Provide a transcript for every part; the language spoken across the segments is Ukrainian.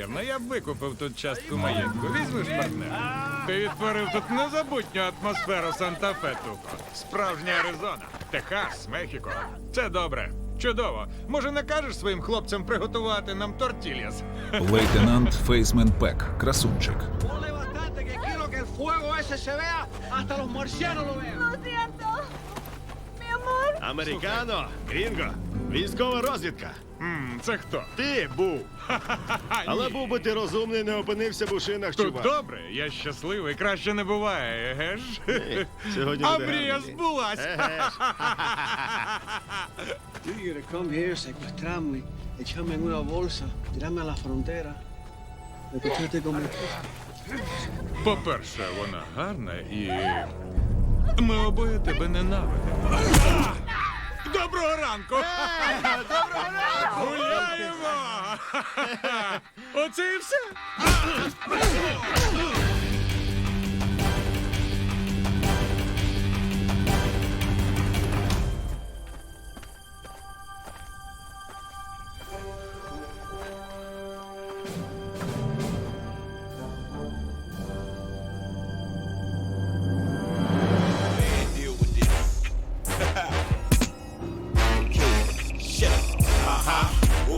неймовірно. Я б викупив тут частку маєтку. Візьмеш партнер. Ти відтворив тут незабутню атмосферу Санта-Фе, Туко. Справжня Аризона, Техас, Мехіко. Це добре. Чудово. Може, накажеш своїм хлопцям приготувати нам тортільяс? Лейтенант Фейсмен Пек, красунчик. Американо, Грінго, військова розвідка. Це хто? Ти був. Але був би ти розумний, не опинився б у шинах, Тут чувак. добре, я щасливий, краще не буває, еге ж? Сьогодні А буде мрія гарний день. збулась. Еге ж. You quiere come here, secuestrarme, echarme en una bolsa, tirarme a la frontera. Escucharte con mi По-перше, вона гарна і. Ми обоє тебе ненавидимо. Доброго ранку! Доброго ранку! Гуляємо! Оце і все.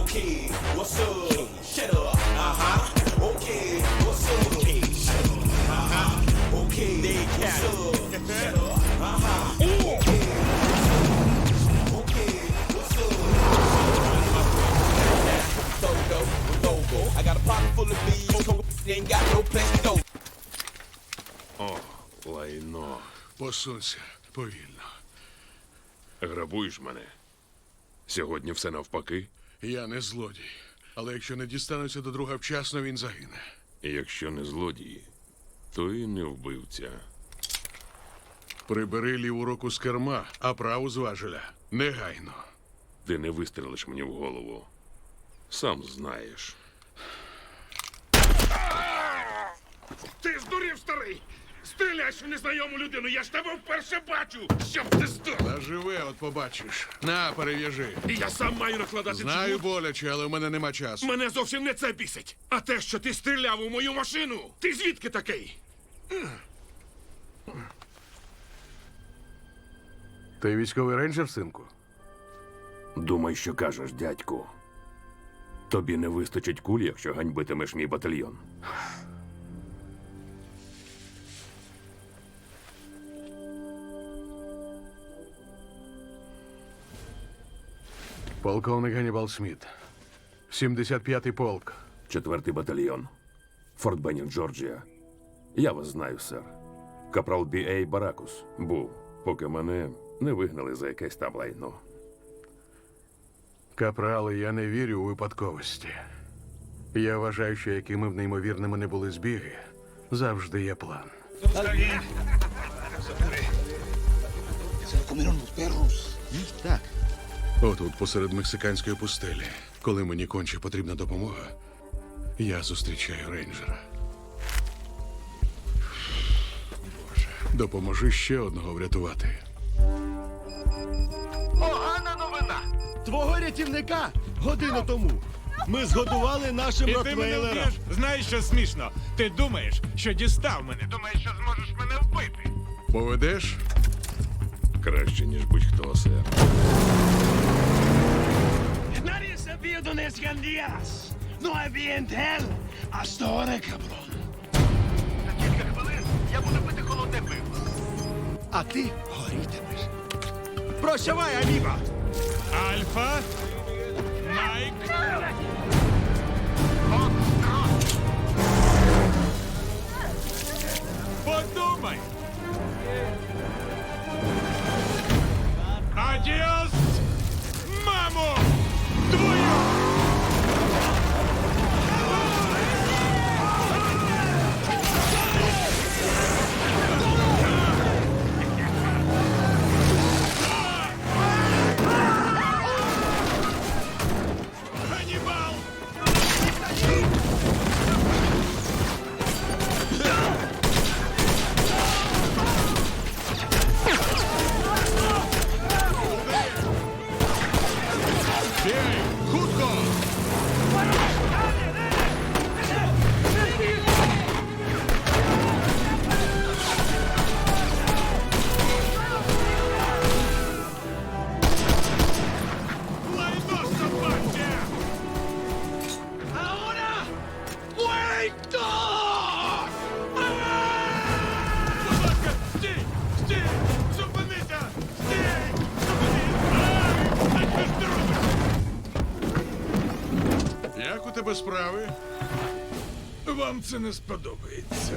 Okay, what's up? Shut up. Uh huh. Okay, what's up? Okay, shut up. Uh huh. Okay, they what's up? Shut up. Uh huh. Okay. Okay, what's up? Logo, logo. I got a pocket full of bees. Coco ain't got no place to go. О, лайно. Посунься повільно. Грабуєш мене. Сьогодні все навпаки. Я не злодій. Але якщо не дістануся до друга вчасно, він загине. Якщо не злодії, то і не вбивця. Прибери ліву руку з керма, а праву з важеля. Негайно. Ти не вистрелиш мені в голову. Сам знаєш. Ти здурів, старий! Стріляєш у незнайому людину, я ж тебе вперше бачу! Щоб ти здох! Наживи, от побачиш. На, перев'яжи. І я сам маю накладати Знаю чому. боляче, але в мене нема часу. Мене зовсім не це бісить. А те, що ти стріляв у мою машину. Ти звідки такий? Ти військовий рейнджер, синку? Думай, що кажеш, дядьку. Тобі не вистачить куль, якщо ганьбитимеш мій батальйон. Полковник Ганнібал Сміт. 75-й полк. Четвертий батальйон. Форт Беннінг, Джорджія. Я вас знаю, сер. Капрал Бі Ей Баракус був, поки мене не вигнали за якесь там лайно. Капрали, я не вірю у випадковості. Я вважаю, що якими б неймовірними не були збіги, завжди є план. Se lo comieron los perros. Так. Отут, посеред мексиканської пустелі, коли мені конче потрібна допомога, я зустрічаю рейнджера. Боже, допоможи ще одного врятувати. Погана новина! Твого рятівника годину тому. Ми згодували нашим І ти мене ротвейлером. вб'єш? Знаєш, що смішно? Ти думаєш, що дістав мене. Думаєш, що зможеш мене вбити. Поведеш? Краще, ніж будь-хто, сер. Nadie sabía dónde escondías. No había él. Hasta ahora, cabrón. Я буду пити холодне пиво. А ти горітимеш. Прощавай, аміго! Альфа. Майк. Ейкор! Собака! Стій! Стій! Як у тебе справи? Вам це не сподобається.